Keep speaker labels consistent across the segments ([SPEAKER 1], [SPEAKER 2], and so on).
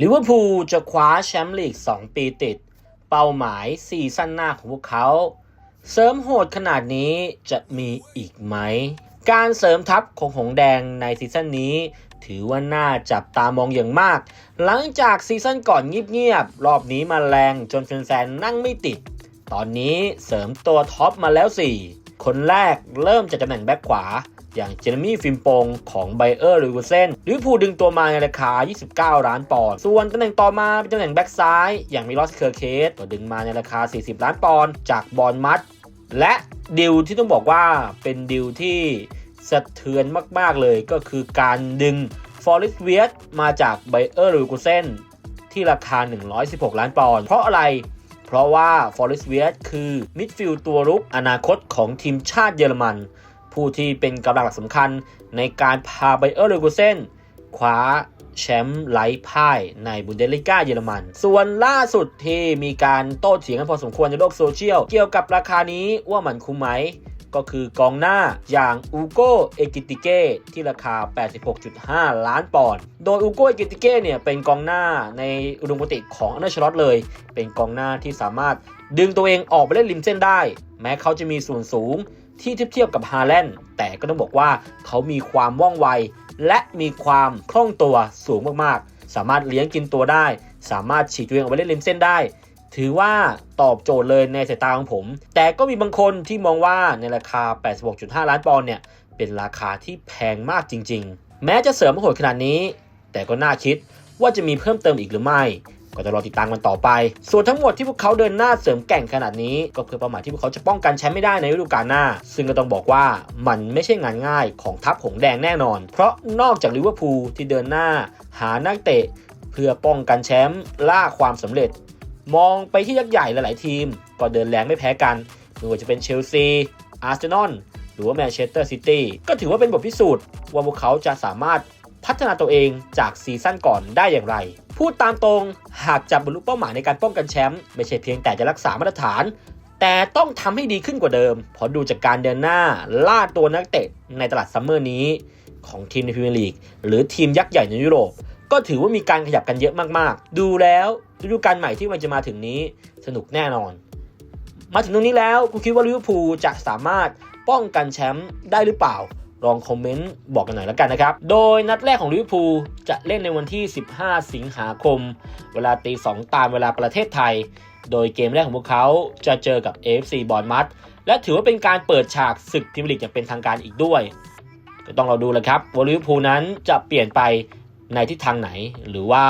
[SPEAKER 1] ลิเวอร์พูลจะคว้าแชมป์ลีก 2 ปีติด เป้าหมายซีซั่นหน้าของพวกเขา เสริมโหดขนาดนี้จะมีอีกไหม การเสริมทัพของหงแดงในซีซั่นนี้ ถือว่าน่าจับตามองอย่างมาก หลังจากซีซั่นก่อนเงียบๆ รอบนี้มาแรงจนแฟนๆนั่งไม่ติด ตอนนี้เสริมตัวท็อปมาแล้ว 4 คนแรกเริ่มจากตำแหน่งแบ็คขวา อย่างเจเรมี่ฟิมปงของไบเออร์ลิเวเซนลิเวอร์พูลดึงตัวมาในราคา 29 ล้านปอนด์ส่วนตำแหน่งต่อมาเป็นตำแหน่งแบ็คซ้าย อย่างมิลอสเคอร์เคสก็ดึงมาในราคา 40 ล้านปอนด์จากบอลมัดและดิวที่ต้องบอกว่าเป็นดิวที่สะเทือนมาก ๆ เลยก็คือการดึงฟอร์ s สเวียสมาจากไบเออร์ลิเวเซนที่ราคา 116 ล้านปอนด์เพราะอะไร เพราะว่าฟอร์ s สเวียคือมิดฟิลด์ตัวรุกอนาคตของทีมชาติเยอรมัน ผู้ที่เป็นกำลังหลักสำคัญในการพาไบเออร์เลกูเซนคว้าแชมป์ไร้พ่ายในบุนเดสลิก้าเยอรมัน ส่วนล่าสุดที่มีการโต้เถียงกันพอสมควรในโลกโซเชียล เกี่ยวกับราคานี้ว่ามันคุ้มไหม ก็คือกองหน้าอย่างอูโกเอกิติเก้ที่ราคา 86.5 ล้านปอนด์ โดยอูโกเอกิติเก้เนี่ยเป็นกองหน้าในอุดมคติของอันเดอร์ชลอตเลย เป็นกองหน้าที่สามารถดึงตัวเองออกไปเล่นริมเส้นได้ แม้เขาจะมีส่วนสูงที่เทียบเทียบกับฮาแลนด์แต่ก็ต้องบอกว่าเขามีความว่องไว และมีความคล่องตัวสูงมากๆ สามารถเลี้ยงกินตัวได้ สามารถฉีกตัวเองออกไปเล่นริมเส้นได้ ถือว่าตอบโจทย์เลยในสายตาของผม แต่ก็มีบางคนที่มองว่าในราคา 86.5 ล้านปอนด์เนี่ย เป็นราคาที่แพงมากจริง ๆ แม้จะเสริมมาโหดขนาดนี้ แต่ก็น่าคิดว่าจะมีเพิ่มเติมอีกหรือไม่ ก็จะรอติดตามกันต่อไป ส่วนทั้งหมดที่พวกเขาเดินหน้าเสริมแก่งขนาดนี้ ก็เพื่อเป้าหมายที่พวกเขาจะป้องกันแชมป์ไม่ได้ในฤดูกาลหน้า ซึ่งก็ต้องบอกว่ามันไม่ใช่งานง่ายของทัพหงแดงแน่นอน เพราะนอกจากลิเวอร์พูลที่เดินหน้า หานักเตะ เพื่อป้องกันแชมป์ล่าความสำเร็จ มองไปที่ยักษ์ใหญ่หลาย ๆ ทีม ก็เดินแรงไม่แพ้กันไม่ว่าจะเป็นเชลซีอาร์เซนอลหรือว่าแมนเชสเตอร์ซิตี้ก็ถือว่าเป็นบทพิสูจน์ ว่าพวกเขาจะสามารถพัฒนาตัวเองจากซีซั่นก่อนได้อย่างไร พูดตามตรงหากจะบรรลุเป้าหมายในการป้องกันแชมป์ไม่ใช่เพียงแต่จะรักษามาตรฐาน แต่ต้องทำให้ดีขึ้นกว่าเดิมเพราะดูจากการเดินหน้าล่าตัวนักเตะในตลาดซัมเมอร์นี้ ของทีมในพรีเมียร์ลีกหรือทีมยักษ์ใหญ่ในยุโรป ก็ถือว่ามีการขยับกันเยอะมากๆ ดูแล้วฤดูกาลใหม่ที่มันจะมาถึงนี้สนุกแน่นอน มาถึงตรงนี้แล้วคุณคิดว่าลิเวอร์พูลจะสามารถป้องกันแชมป์ได้หรือเปล่า ลองคอมเมนต์บอกกันหน่อยแล้วกันนะครับ โดยนัดแรกของลิเวอร์พูลจะเล่นในวันที่ 15 สิงหาคม เวลาตี 2 ตามเวลาประเทศไทย โดยเกมแรกของพวกเขาจะเจอกับ AFC บอลมัดและถือว่าเป็นการเปิดฉากศึกพรีเมียร์ลีกอย่างเป็นทางการอีกด้วย ก็ต้องเราดูแหละครับว่าลิเวอร์พูลนั้นจะเปลี่ยนไป ในทิศทางไหน หรือว่า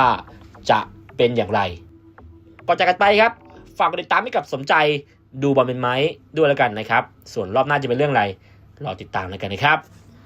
[SPEAKER 1] จะเป็นอย่างไร ก่อนจากกันไปครับ ฝากกดติดตามให้กับสมใจดูบอลเป็นไหมด้วยแล้วกันนะครับ ส่วนรอบหน้าจะเป็นเรื่องอะไรรอติดตามแล้วกันนะครับ